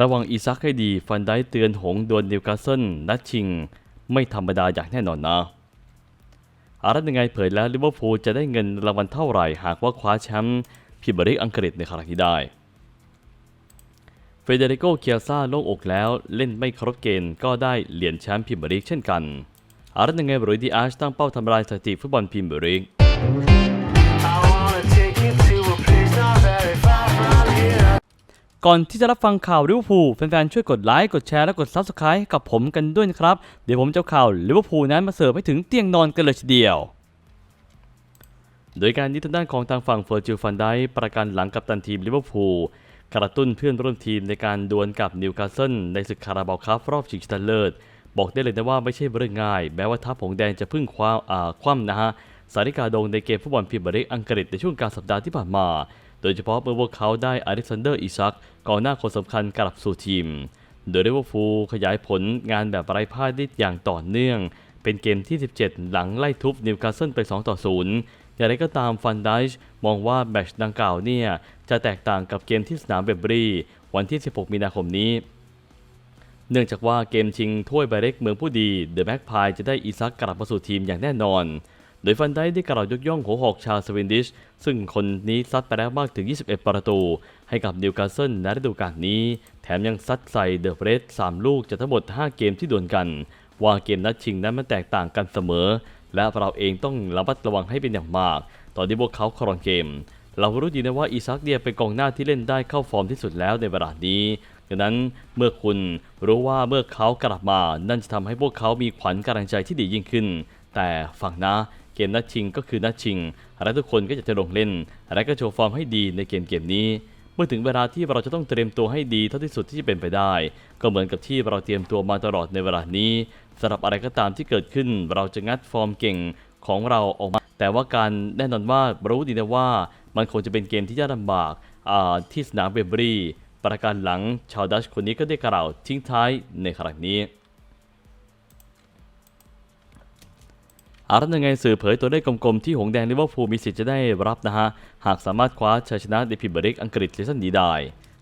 ระวังอีซักให้ดีฟันได้เตือนหงดวลนิวคาสเซิลนัดชิง ไม่ธรรมดาอย่างแน่นอนนะอารัตยังไงเผยแล้วลิเวอร์พูลจะได้เงินรางวัลเท่าไหร่ หากว่าคว้าแชมป์พรีเมียร์ลีกอังกฤษในครั้งนี้ได้เฟเดริโกเคียซ่าโล่งอกแล้วเล่นไม่ครบเกณฑ์ก็ได้เหรียญแชมป์พรีเมียร์ลีกเช่นกันอารัตยังไงบรุยดีอาร์ชตั้งเป้าทำลายสถิติฟุตบอลพรีเมียร์ลีก ก่อนที่จะรับฟังข่าวลิเวอร์พูลแฟนๆช่วยกดไลค์กดแชร์และกด Subscribe ให้กับผมกันด้วยนะครับ เดี๋ยวผมจะข่าวลิเวอร์พูลนั้นมาเสิร์ฟให้ถึงเตียงนอนกันเลยทีเดียว โดยการนี้ทางด้านของทางฝั่งเฟอร์จิลฟันไดประกันหลังกับตันทีมลิเวอร์พูลกระตุ้นเพื่อนร่วมทีมในการดวลกับนิวคาสเซิลในศึกคาราบาวคัพรอบชิงชนะเลิศบอกได้เลยนะว่าไม่ใช่เรื่องง่าย แม้ว่าทัพหงแดงจะพึ่งคว้าอ่าคว่ำนะฮะสาริกาดงในเกมฟุตบอลพรีเมียร์ลีกอังกฤษในช่วงกลางสัปดาห์ที่ผ่านมา โดยเฉพาะเมื่อพวกเขาได้อเล็กซานเดอร์อิซักกองหน้าคนสำคัญกลับสู่ทีม โดยลิเวอร์พูลขยายผลงานแบบไร้พ่ายได้อย่างต่อเนื่อง เป็นเกมที่ 17 หลังไล่ทุบนิวคาสเซิลไป 2 ต่อ 0 อย่างไรก็ตามฟันไดช์มองว่าแมชดังกล่าวเนี่ย จะแตกต่างกับเกมที่สนามเบเบอรีวันที่ 16 มีนาคมนี้เนื่องจากว่าเกมชิงถ้วยใบเล็กเมืองผู้ดีเดอะแบ็กพายจะได้อีซักกลับมาสู่ทีมอย่างแน่นอน โดยฟันไดได้กล่าวยกย่องหัวหอกชาวสวินดิช ซึ่งคนนี้ซัดไปแล้วมากถึง 21 ประตู ให้กับนิวคาสเซิลในฤดูกาลนี้ แถมยังซัดใส่เดอะเฟรส3ลูกจากทั้งหมด 5 เกมที่ดวลกัน ว่าเกมนัดชิงนั้นมันแตกต่างกันเสมอ และเราเองต้องระมัดระวังให้เป็นอย่างมาก ตอนที่พวกเขาครองเกม เรารู้ดีนะว่าอีซักเนี่ยเป็นกองหน้าที่เล่นได้เข้าฟอร์มที่สุดแล้วในเวลานี้ดังนั้นเมื่อคุณรู้ว่าเมื่อเขากลับมา นั่นจะทำให้พวกเขามีขวัญกำลังใจที่ดียิ่งขึ้น แต่ฟังนะ มนัดชิงก็คือนัดชิง และทุกคนก็จะจะลงเล่น และก็โชว์ฟอร์มให้ดีในเกมเกมนี้ เมื่อถึงเวลาที่เราจะต้องเตรียมตัวให้ดีเท่าที่สุดที่จะเป็นไปได้ ก็เหมือนกับที่เราเตรียมตัวมาตลอดในเวลานี้สำหรับอะไรก็ตามที่เกิดขึ้น เราจะงัดฟอร์มเก่งของเราออกมา แต่ว่าการแน่นอนว่ารู้ดีนะว่า มันคงจะเป็นเกมที่ยากลำบากาที่สนามเบเบอรีประการหลังชาวดัชคนนี้ก็ได้กล่าวทิ้งท้ายในครั้งนี้ อารัตยังไงสื่อเผยตัวเลขกลมๆที่หงแดงลิเวอร์พูลมีสิทธิ์จะได้รับนะฮะ หากสามารถคว้าชัยชนะในพรีเมียร์ลีกอังกฤษซีซั่นนี้ได้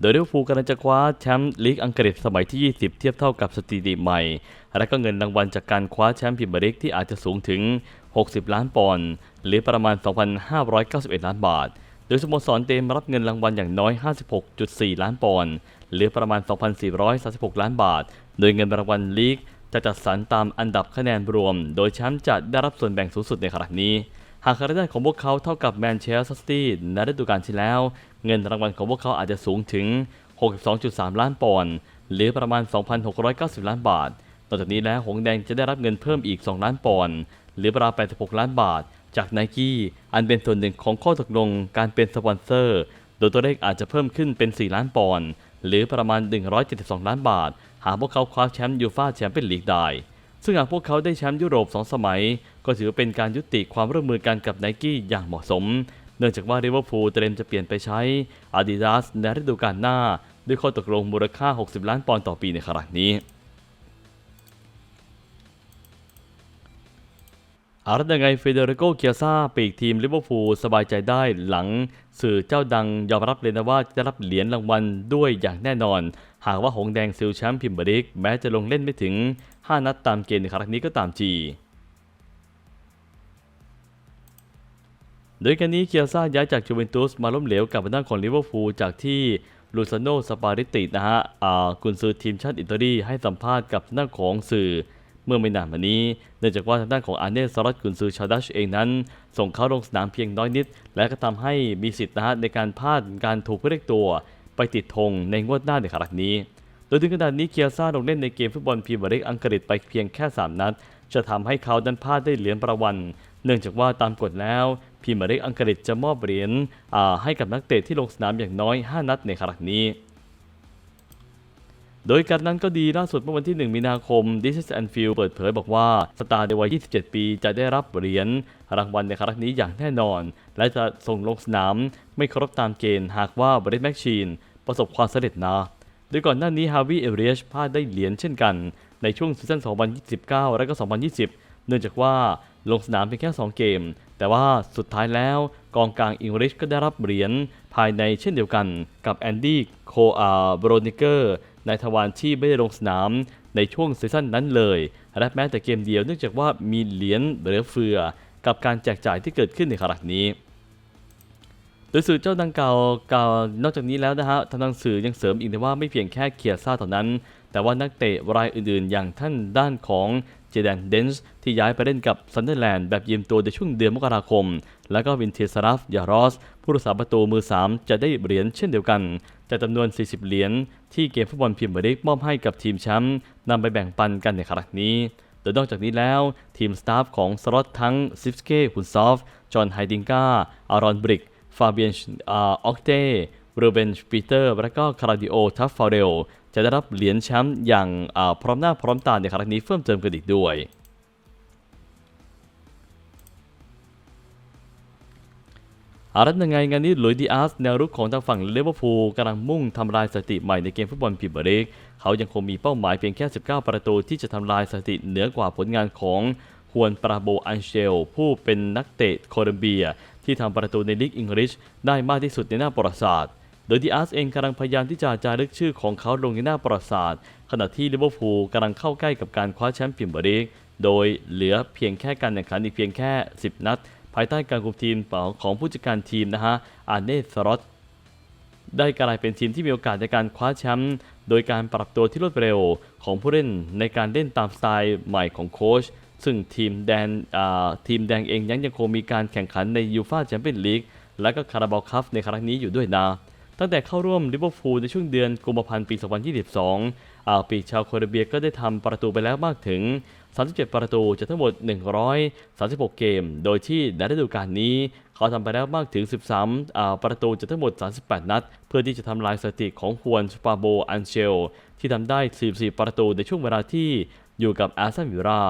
โดยลิเวอร์พูลกำลังจะคว้าแชมป์ลีกอังกฤษสมัยที่ 20 เทียบเท่ากับสถิติใหม่ และก็เงินรางวัลจากการคว้าแชมป์พรีเมียร์ลีกที่อาจจะสูงถึง 60 ล้านปอนด์หรือประมาณ 2,591 ล้านบาท โดยสโมสรเต็มรับเงินรางวัลอย่างน้อย 56.4 ล้านปอนด์หรือประมาณ 2,436 ล้านบาท โดยเงินรางวัลลีก จะจัดสรรตามอันดับคะแนนรวม โดยแชมป์จะได้รับส่วนแบ่งสูงสุดในครั้งนี้ หากคะแนนของพวกเขาเท่ากับแมนเชสเตอร์ซิตี้ในฤดูกาลที่แล้ว เงินรางวัลของพวกเขาอาจจะสูงถึง 62.3 ล้านปอนด์หรือประมาณ 2,690 ล้านบาท นอกจากนี้แล้วหงแดงจะได้รับเงินเพิ่มอีก 2 ล้านปอนด์หรือประมาณ86 ล้านบาท จากไนกี้อันเป็นส่วนหนึ่งของข้อตกลงการเป็นสปอนเซอร์ โดยตัวเลขอาจจะเพิ่มขึ้นเป็น 4 ล้านปอนด์หรือประมาณ 172 ล้านบาท หากพวกเขาคว้าแชมป์ยูฟ่าแชมเปี้ยนลีกได้ ซึ่งหากพวกเขาได้แชมป์ยุโรปสองสมัย ก็ถือเป็นการยุติความร่วมมือกันกับไนกี้อย่างเหมาะสม เนื่องจากว่าลิเวอร์พูลเตรียมจะเปลี่ยนไปใช้อาดิดาสในฤดูกาลหน้า ด้วยข้อตกลงมูลค่า 60 ล้านปอนด์ต่อปีในครั้งนี้ อารัตยังไงเฟเดริโกเคียซ่าปีกทีมลิเวอร์พูลสบายใจได้หลังสื่อเจ้าดังยอมรับเลยนะว่าจะรับเหรียญรางวัลด้วยอย่างแน่นอน หากว่าหงแดงซิลแชมป์พรีเมียร์ลีกแม้จะลงเล่นไม่ถึง 5 นัดตามเกณฑ์ในครั้งนี้ก็ตามจีโดยการนี้เคียซ่าย้ายจากจูเวนตุสมาล้มเหลวกับด้านของลิเวอร์พูลจากที่ลูซานโนสปาริตินะฮะกุนซือทีมชาติอิตาลีให้สัมภาษณ์กับด้าของสื่อ เมื่อไม่นานมานี้เนื่องจากว่าทางด้านของอาเนสซารัตกุนซือชาวดัชเองนั้น ส่งเขาลงสนามเพียงน้อยนิด และก็ทำให้มีสิทธิ์นะฮะในการพลาดการถูกเรียกตัวไปติดธงในงวดหน้าในครั้งนี้ โดยถึงขนาดนี้เคียซ่าลงเล่นในเกมฟุตบอลพรีเมียร์ลีกอังกฤษไปเพียงแค่ 3 นัด จะทำให้เขาดันพลาดได้เหรียญประวัน เนื่องจากว่าตามกฎแล้วพรีเมียร์ลีกอังกฤษจะมอบเหรียญให้กับนักเตะที่ลงสนามอย่างน้อย 5 นัดในครั้งนี้ ดยการนั้นก็ดีล่าสุดเมื่อวันที่ 1 มีนาคม This is Anfield เปิดเผยบอกว่าสตาร์ในวัย 27 ปีจะได้รับเหรียญรางวัลในครั้งนี้อย่างแน่นอน และจะส่งลงสนาม ไม่ครบตามเกณฑ์หากว่าบริสแมกชีนประสบความสำเร็จนะ โดยก่อนหน้านี้ฮาวิเอเรียชพลาดได้เหรียญเช่นกัน ในช่วงซีซั่น 2019และก็ 2020 เนื่องจากว่าลงสนามเพียงแค่ 2 เกม แต่ว่าสุดท้ายแล้วกองกลางอังกฤษก็ได้รับเหรียญภายในเช่นเดียวกันกับแอนดี้โคอาโบรนิเกอร์ นายทวารที่ไม่ได้ลงสนามในช่วงซีซั่นนั้นเลยและแม้แต่เกมเดียวเนื่องจากว่ามีเหรียญเหลือเฟือ กับการแจกจ่ายที่เกิดขึ้นในขณะนี้ โดยสื่อเจ้าดังกล่าวกล่าวนอกจากนี้แล้วนะฮะทางหนังสือยังเสริมอีกนะว่าไม่เพียงแค่เคียร์ซ่าเท่านั้น แต่ว่านักเตะรายอื่นๆ อย่างท่านด้านของ เจแดนเดนส์ที่ย้ายไปเล่นกับซันเดอร์แลนด์แบบยืมตัวในช่วงเดือนมกราคม แล้วก็วินเทสรัฟยารอส ผู้รักษาประตูมือ 3 จะได้เหรียญเช่นเดียวกันจากจำนวน 40 เหรียญที่เกมฟุตบอลพรีเมียร์ลีกมอบให้กับทีมแชมป์นำไปแบ่งปันกันในครั้งนี้โดยนอกจากนี้แล้ว ทีมสตาฟของสล็อตทั้งซิฟสเก้ฮุนซอฟจอห์นไฮดิงกาอารอนบริก ฟาเบียนออกเต้รูเบนสปีเตอร์ และก็คาราดิโอทัฟฟาเรล จะได้รับเหรียญแชมป์อย่างพร้อมหน้าพร้อมตาในครั้งนี้เพิ่มเติมกันอีกด้วยอารัตยังไงงานนี้หลุยดีอาร์สแนวรุกของทางฝั่งเลเวอร์พูลกำลังมุ่งทำลายสถิติใหม่ในเกมฟุตบอลพรีเมียร์ลีกเขายังคงมีเป้าหมายเพียงแค่ 19 ประตูที่จะทำลายสถิติเหนือกว่าผลงานของฮวนปราโบอันเชล ผู้เป็นนักเตะโคลอมเบีย ที่ทำประตูในลีกอังกฤษได้มากที่สุดในหน้าประวัติศาสตร์ โดยดีอาร์สเองกำลังพยายามที่จะจารึกชื่อของเขาลงในหน้าประวัติศาสตร์ขณะที่ลิเวอร์พูลกำลังเข้าใกล้กับการคว้าแชมป์พรีเมียร์ลีกโดยเหลือเพียงแค่การแข่งขันอีกเพียงแค่ 10 นัด ภายใต้การคุมทีมของผู้จัดการทีมนะฮะอาร์เนสรอตได้กลายเป็นทีมที่มีโอกาสในการคว้าแชมป์โดยการปรับตัวที่รวดเร็วของผู้เล่นในการเล่นตามสไตล์ใหม่ของโค้ชซึ่งทีมแดนทีมแดงเองยังยังคงมีการแข่งขันในยูฟาแชมเปี้ยนลีกและก็คาราบาลคัพในครั้งนี้อยู่ด้วยนะ ตั้งแต่เข้าร่วมลิเวอร์พูลในช่วงเดือนกุมภาพันธ์ปี 2022 อาปีชาวโคลอมเบียก็ได้ทำประตูไปแล้วมากถึง 37 ประตูจากทั้งหมด 136 เกม โดยที่ในฤดูกาลนี้ เขาทำไปแล้วมากถึง 13 ประตูจากทั้งหมด 38 นัด เพื่อที่จะทำลายสถิติของฮวนสปาโบอันเชล ที่ทำได้ 44 ประตูในช่วงเวลาที่อยู่กับอาร์เซนวิลล่า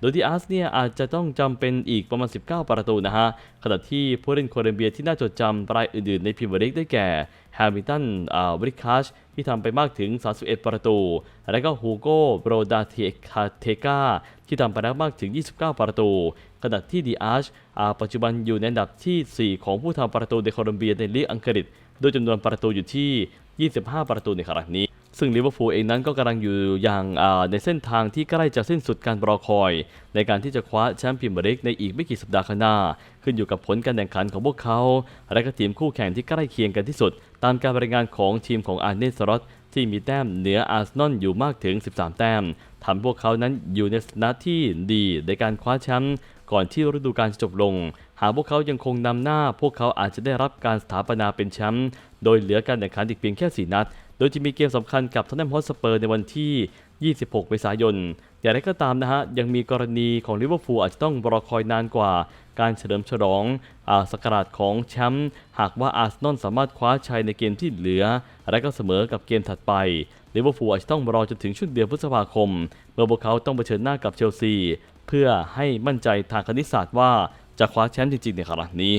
โดยที่อาร์สเนี่ยอาจจะต้องจำเป็นอีกประมาณ 19 ประตูนะฮะ ขณะที่ผู้เล่นโคลอมเบียที่น่าจดจำรายอื่นๆ ในพรีเมียร์ลีกได้แก่แฮมิลตันอ่าบริคัชที่ทำไปมากถึง 31 ประตู และก็ฮูโก้โบรดาเทคาเทกาที่ทำไปแล้วมากถึง 29 ประตู ขณะที่ดีอาร์ชอาปัจจุบันอยู่ในอันดับทีสี่ 4 ของผู้ทำประตูในโคลอมเบียในลีกอังกฤษ โดยจำนวนประตูอยู่ที่ 25 ประตูในครั้งนี้ ซึ่งลิเวอร์พูลเองนั้นก็กำลังอยู่อย่างในเส้นทางที่ใกล้จะสิ้นสุดการรอคอย ในการที่จะคว้าแชมป์พรีเมียร์ลีกในอีกไม่กี่สัปดาห์ข้างหน้า ขึ้นอยู่กับผลการแข่งขันของพวกเขา และก็ทีมคู่แข่งที่ใกล้เคียงกันที่สุด ตามการรายงานของทีมของอาร์เนสรอตที่มีแต้มเหนืออาร์เซนอลอยู่มากถึง 13 แต้มทำให้พวกเขานั้นอยู่ในสถานะที่ดีในการคว้าแชมป์ก่อนที่ฤดูกาลจะจบลง หากพวกเขายังคงนำหน้า พวกเขาอาจจะได้รับการสถาปนาเป็นแชมป์โดยเหลือการแข่งขันอีกเพียงแค่ 4 นัด โดยจะมีเกมสำคัญกับท o นแนมฮอสเปอร์ในวันที่ 26 เมษายน อย่างไรก็ตามนะฮะ ยังมีกรณีของลิเวอร์พูลอาจจะต้องรอคอยนานกว่า การเฉลิมฉลองอาสกราชของแชมป์หากว่าอาร์เซนอลสามารถคว้าชัยในเกมที่เหลือ และก็เสมอกับเกมถัดไปลิเวอร์พูลอาจจะต้องรอจนถึงช่วงเดือนพฤษภาคม เมื่อพวกเขาต้องเผชิญหน้ากับเชลซี เพื่อให้มั่นใจทางคณิตศาสตร์ว่าจะคว้าแชมป์จริงๆในครั้งนี้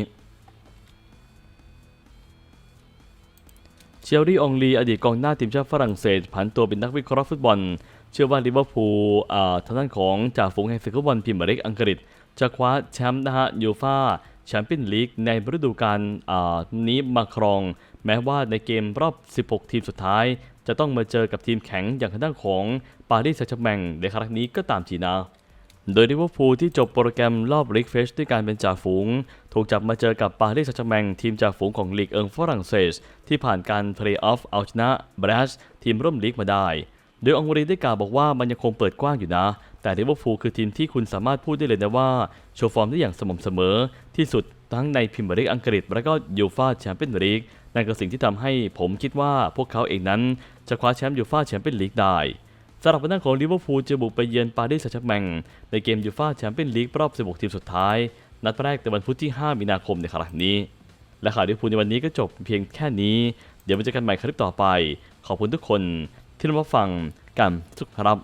เชลลี่องลีอดีตกองหน้าทีมชาติฝรั่งเศสผันตัวเป็นนักวิเคราะห์ฟุตบอล เชื่อว่าลิเวอร์พูลอ่าทางด้านของจ่าฝูงแห่งศึกฟุตบอลพรีเมียร์ลีกอังกฤษ จะคว้าแชมป์นะฮะยูฟาแชมเปี้ยนลีกในฤดูกาลนี้มาครอง แม้ว่าในเกมรอบ 16 ทีมสุดท้าย จะต้องมาเจอกับทีมแข็งอย่างทางด้านของปารีสแซงต์แชร์แมงในครั้งนี้ก็ตามทีนะ โดยลิเวอร์พูลที่จบโปรแกรมรอบลีกเฟชด้วยการเป็นจ่าฝูง ถูกจับมาเจอกับปารีสแซงต์แมงทีมจ่าฝูงของลีกเอิงฝรั่งเศส ที่ผ่านการเพลย์ออฟเอาชนะบรัชทีมร่วมลีกมาได้ โดยองวรีได้กล่าวบอกว่ามันยังคงเปิดกว้างอยู่นะ แต่ลิเวอร์พูลคือทีมที่คุณสามารถพูดได้เลยนะว่า โชว์ฟอร์มได้อย่างสม่ำเสมอ ที่สุดทั้งในพรีเมียร์ลีกอังกฤษ และก็ยูฟาแชมเปี้ยนลีกนั่นก็สิ่งที่ทำให้ผมคิดว่าพวกเขาเองนั้น จะคว้าแชมป์ยูฟาแชมเปี้ยนลีกได้ สำหรับนนั้นของลิเวอร์พูลจะบุกไปเยือนปารีสแซงต์แชร์แมงในเกมยูฟ่าแชมเปี้ยนลีกรอบ 16 ทีมสุดท้าย นัดแรกในวันพุธที่ 5 มีนาคมในครั้งนี้ และข่าวลิเวอร์พูลในวันนี้ก็จบเพียงแค่นี้ เดี๋ยวมาเจอกันใหม่คลิปต่อไป ขอบคุณทุกคนที่รับฟังกันทุกครับ